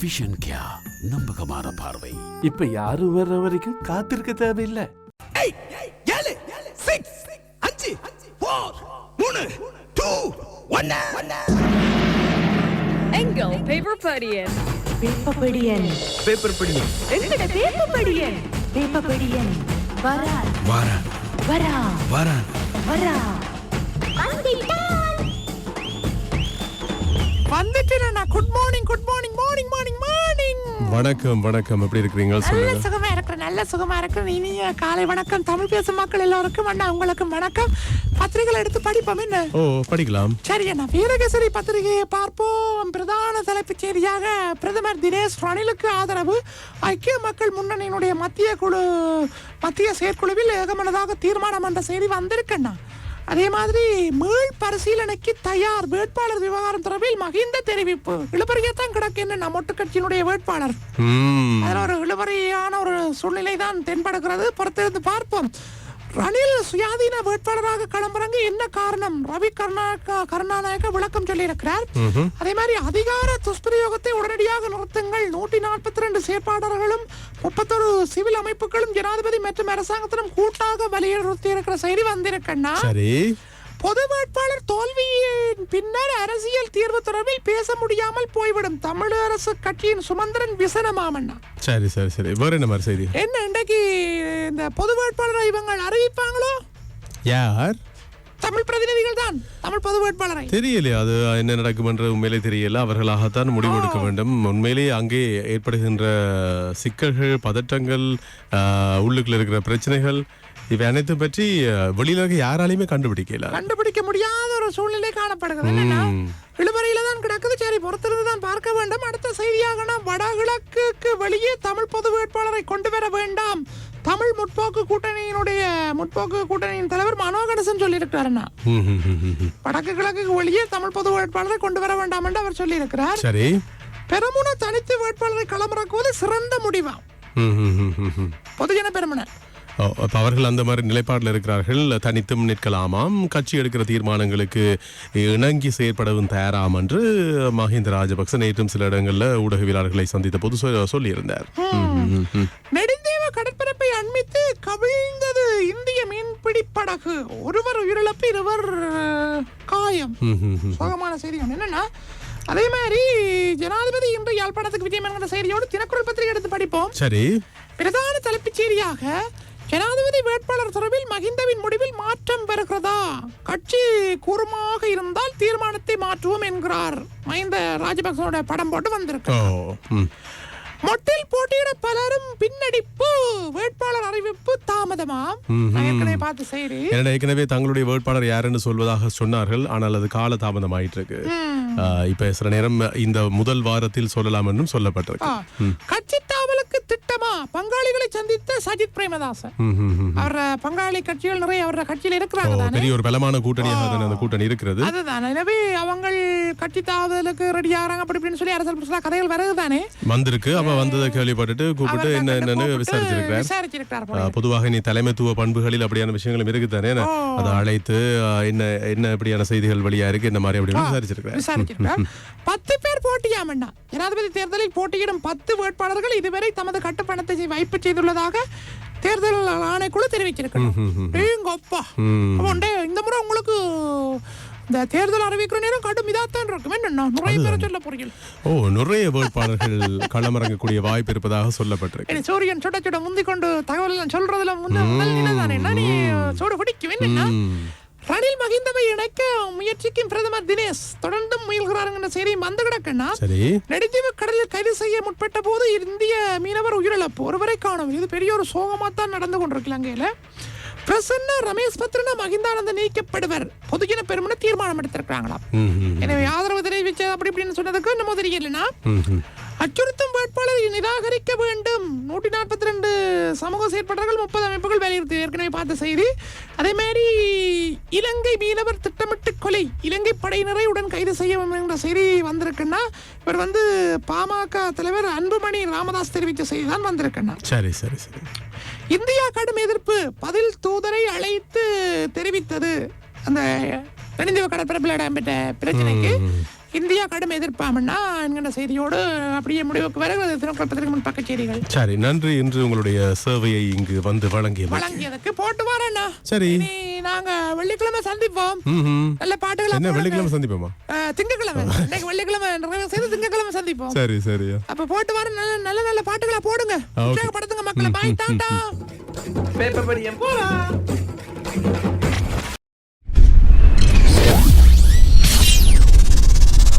Vision கியா நம்பகமான பார்வை. இப்ப யாரும் வர்ற வரைக்கும் காத்திருக்க தேவையில்லை. ஏழு சிக்ஸ் அஞ்சு ஃபோர் மூணு டூ ஒன்னு எங்கள் பேப்பர் படியன்? வேப்பப்படியன் பேப்பர் படி எங்கட வேப்பப்படியன் வேப்பப்படியன் வரா. வாரன் வரா. வாரன் வரா. வந்துட்டேன் good morning good morning morning morning morning வணக்கம் வணக்கம். எப்படி இருக்கிறீங்க? நல்ல சுகமா இருக்கிறேன் நல்ல சுகமா இருக்கிறேன் இனிய காலை வணக்கம். தமிழ் பேசும் மக்கள் எல்லாருக்கும் அண்ணா உங்களுக்கும் வணக்கம். பத்திரிகைகள் எடுத்து படிப்போம் என்ன? ஓ படிக்கலாம். சரி அண்ணா வீரகேசரி பத்திரிகையை பார்ப்போம். பிரதான தலைப்புச் செய்தியாக பிரதமர் தினேஷ் ரணிலுக்கு ஆதரவு. ஐக்கிய மக்கள் முன்னணியினுடைய மத்திய குழு மத்திய செயற்குழுவில் ஏகமனதாக தீர்மானம் என்ற செய்தி வந்திருக்கண்ணா அதே மாதிரி மீள் பரிசீலனைக்கு தயார் வேட்பாளர் விவகாரம் தொடர்பில் மகிந்த தெரிவிப்பு. இழுபறியத்தான் கிடக்கு என்ன மொட்டு கட்சியினுடைய வேட்பாளர். அதில் ஒரு இழுபறியான ஒரு சூழ்நிலை தான் தென்படுகிறது. பொறுத்திருந்து பார்ப்போம். ரணில் சுயாதீன வேட்பாளராக களமிறங்க என்ன காரணம்? ரவி கருணாக கருணாநாயக்க விளக்கம் சொல்லியிருக்கிறார். அதே மாதிரி அதிகார துஷ்பிரயோகத்தை உடனடியாக நிறுத்துங்கள். நூற்றி நாற்பத்தி ரெண்டு செயற்பாளர்களும் முப்பத்தொரு சிவில் அமைப்புகளும் ஜனாதிபதி மற்றும் அரசாங்கத்திடம் கூட்டாக வலியுறுத்தி இருக்கிற செய்தி வந்திருக்கண்ணா சரி. பொது வேட்பாளர் தோல்வியின் பின்னர் அரசியல் தீர்வு தொடர்பில் பேச முடியாமல் போய்விடும் தமிழரசு கட்சியின் சுமந்திரன் விசனமாமண்ணா. சரி சரி சரி. வேற என்ன மாதிரி செய்தி? என்ன இன்றைக்கு இந்த பொது வேட்பாளரை இவங்க அறிவிப்பாங்களோ? யார்? தமிழ் பிரதிநிதிகள் தான் தமிழ் பொது வேட்பாளரை. தெரியலையே அது என்ன நடக்கும்ன்ற உண்மையிலே தெரியல. அவர்களாகத்தான் முடிவெடுக்க வேண்டும். உண்மையிலேயே அங்கே ஏற்படுகின்ற சிக்கல்கள் பதட்டங்கள் ஆஹ், உள்ளுக்குள்ள இருக்கிற பிரச்சனைகள் இவை அனைத்தும் பற்றி வெளியில யாராலையுமே கண்டுபிடிக்கல. கண்டுபிடிக்க முடியாத ஒரு சூழ்நிலை காணப்படுகிறது. இழுபறையில தான் கிடக்குது சரி பொறுத்திருந்து தான் பார்க்க வேண்டும். அடுத்த செய்தியாகனா வடகிழக்குக்கு வெளியே தமிழ் பொது வேட்பாளரை கொண்டு வர வேண்டாம். தமிழ் முற்போக்கு கூட்டணியினுடைய முற்போக்கு கூட்டணியின் தலைவர் மனோ கணேசன் ம். வடக்கு கிழக்குக்கு வெளியே தமிழ் பொது வேட்பாளரை கொண்டு வர வேண்டாம் என்று அவர் சொல்லியிருக்கிறார். சரி. பெருமுன தனித்து வேட்பாளரை களமிறக்குவது சிறந்த முடிவாம் ம், ம், ம், ம், ம். பொதுஜன பெருமனர் அப்ப அவர்கள் அந்த மாதிரி நிலைப்பாட்டில் இருக்கிறார்கள். தனித்தும் நிற்கலாமாம். கட்சி எடுக்கிற தீர்மானங்களுக்கு இணங்கி செயற்படவும் தயாராம் என்று மஹிந்த ராஜபக்ச நேற்றும் சில இடங்கள்ல ஊடகவியலாளர்களை சந்தித்த போது சொல்லியிருந்தார். நெடுந்தீவு கடற்பரப்பை அண்மித்து கவிழ்ந்தது இந்திய மீன்பிடி படகு. ஒருவர் உயிரிழப்பு இருவர் காயம். சோகமான செய்தி என்னன்னா அதே மாதிரி ஜனாதிபதி இன்று யாழ்ப்பாணத்துக்கு விஜயம் என்கிற செய்தியோடு தினக்குரல் பத்திரிகை எடுத்து படிப்போம். சரி. பிரதான தலைப்புச் செய்தியாக ஜனாதிபதி வேட்பாளர் தொடர்பில் மகிந்தவின் முடிவில் மாற்றம் பெறுகிறதா கட்சி கூறுமாக இருந்தால் தீர்மானத்தை மாற்றுவோம் என்கிறார். மஹிந்த ராஜபக்சனோட படம் போட்டு வந்திருக்கு. மொட்டில் போட்டியிட பலரும் பின்னடிப்பு வேட்பாளர் அறிவிப்பு தாமதமா? ஏற்கனவே பார்த்து செய்தி. ஏற்கனவே தங்களுடைய வேட்பாளர் யாருன்னு சொல்வதாக சொன்னார்கள். ஆனால் அது கால தாமதம் ஆயிட்டு இருக்கு இப்ப சில நேரம் இந்த முதல் வாரத்தில் சொல்லலாம் என்றும் சொல்லப்பட்டிருக்கு. கட்சி தாவலுக்கு திட்டமா? பங்காளிகளை சந்தித்த சஜித் பிரேமதாசன். அவர பங்காளி கட்சிகள் நிறைய அவர கட்சியில் இருக்கிறாங்க தானே? பெரிய ஒரு பலமான கூட்டணியாக தானே அந்த கூட்டணி இருக்கிறது. அதுதான். எனவே அவங்க கட்சி தாவலுக்கு ரெடி ஆகிறாங்க அப்படி இப்படின்னு சொல்லி அரசியல் புதுசா கதைகள் வருது தானே? வந்திருக்கு. அவ வந்ததை கேள்விப்பட்டுட்டு கூப்பிட்டு என்ன என்னன்னு விசாரிச்சிருக்கிறார். பொதுவாக நீ தலைமைத்துவ பண்புகளில் அப்படியான விஷயங்களும் இருக்குதானே அதை அழைத்து என்ன என்ன இப்படியான செய்திகள் வழியா இருக்கு என்ன மாதிரி அப்படின்னு விசாரிச்சிருக்கிறார். பத்து பேர் போட்டியாமண்ணா ஜனாதிபதி தேர்தலில் போட்டியிடும் பத்து வேட்பாளர்கள் இதுவரை தமது கட்டுப்பணத்தை வைப்பு செய்துள்ளதாக தேர்தல் ஆணைக்குழு அப்போ இந்த முறை உங்களுக்கு இந்த தேர்தல் அறிவிக்கிற நேரம் கடும் இதாத்தான் இருக்கும். என்ன நிறைய பேர் சொல்ல போறீங்க? ஓ நிறைய வேட்பாளர்கள் களமிறங்கக்கூடிய வாய்ப்பு இருப்பதாக சொல்லப்பட்டிருக்கு. சூரியன் சுட சுட முந்தி கொண்டு தகவல் சொல்றதுல முன்ன முதல் நிலை தானே நீ சூடு பிடிக்கும் என்ன? ரணில் மகிந்தவை இணைக்க முயற்சிக்கும் பிரதமர் தினேஷ் தொடர்ந்தும் முயல்கிறாருங்கிற செய்தி வந்து கிடக்குன்னா நெடுந்தீவு கடலில் கைது செய்ய முற்பட்ட போது இந்திய மீனவர் உயிரிழப்பு. ஒருவரை காணும் இது பெரிய ஒரு சோகமா தான் நடந்து கொண்டிருக்கு இலங்கையில. பிரசன்ன ரமேஷ் பத்ரன மகிந்தானந்த நீக்கப்படுவர். பொதுஜன பெருமன தீர்மானம் எடுத்திருக்காங்களாம் ம், ம், எனவே ஆதரவு தெரிவிச்ச அப்படி இப்படின்னு சொன்னதுக்கு நம்ம தெரியலனா ம், ம். அச்சுறுத்தும் வேட்பாளரை நிராகரிக்க வேண்டும். நூற்றி நாற்பத்தி ரெண்டு சமூக செயற்பாளர்கள் முப்பது அமைப்புகள் வலியுறுத்தி ஏற்கனவே பார்த்த செய்தி. அதே மாதிரி இலங்கை மீனவர் திட்டமிட்டு கொலை இலங்கை படையினரை உடன் கைது செய்ய என்ற செய்தி வந்திருக்குன்னா இவர் வந்து பாமக தலைவர் அன்புமணி ராமதாஸ் தெரிவித்த செய்தி தான் வந்திருக்குன்னா. சரி சரி சரி. இந்தியா கடும் எதிர்ப்பு. பதில் தூதரை அழைத்து தெரிவித்தது. அந்த நெடுந்தீவு கடற்பரப்பில் இடம்பெற்ற பிரச்சனைக்கு. இந்தியா கடும் எதிர்ப்பாமன்னா என்கிற செய்தியோடு அப்படியே முடிவுக்கு வருகிறது தினக்குரல் பத்திரிகை முன் பக்க செய்திகள். சரி நன்றி. இன்று உங்களுடைய சேவையை இங்கு வந்து வழங்கியது வழங்கியதுக்கு போட்டு வரேண்ணா. சரி. இனி நாங்க வெள்ளிக்கிழமை சந்திப்போம். நல்ல பாட்டுகளை என்ன போடுங்க. வெள்ளிக்கிழமை சந்திப்போமா? அஹ், திங்கட்கிழமை இன்னைக்கு வெள்ளிக்கிழமை செய்து திங்கட்கிழமை சந்திப்போம். சரி சரியா அப்ப போட்டு வர நல்ல நல்ல நல்ல பாட்டுகளை போடுங்க. உற்சாகப்படுத்துங்க மக்களை. பாய் டாடா பேப்பர் படியம். போலாம்.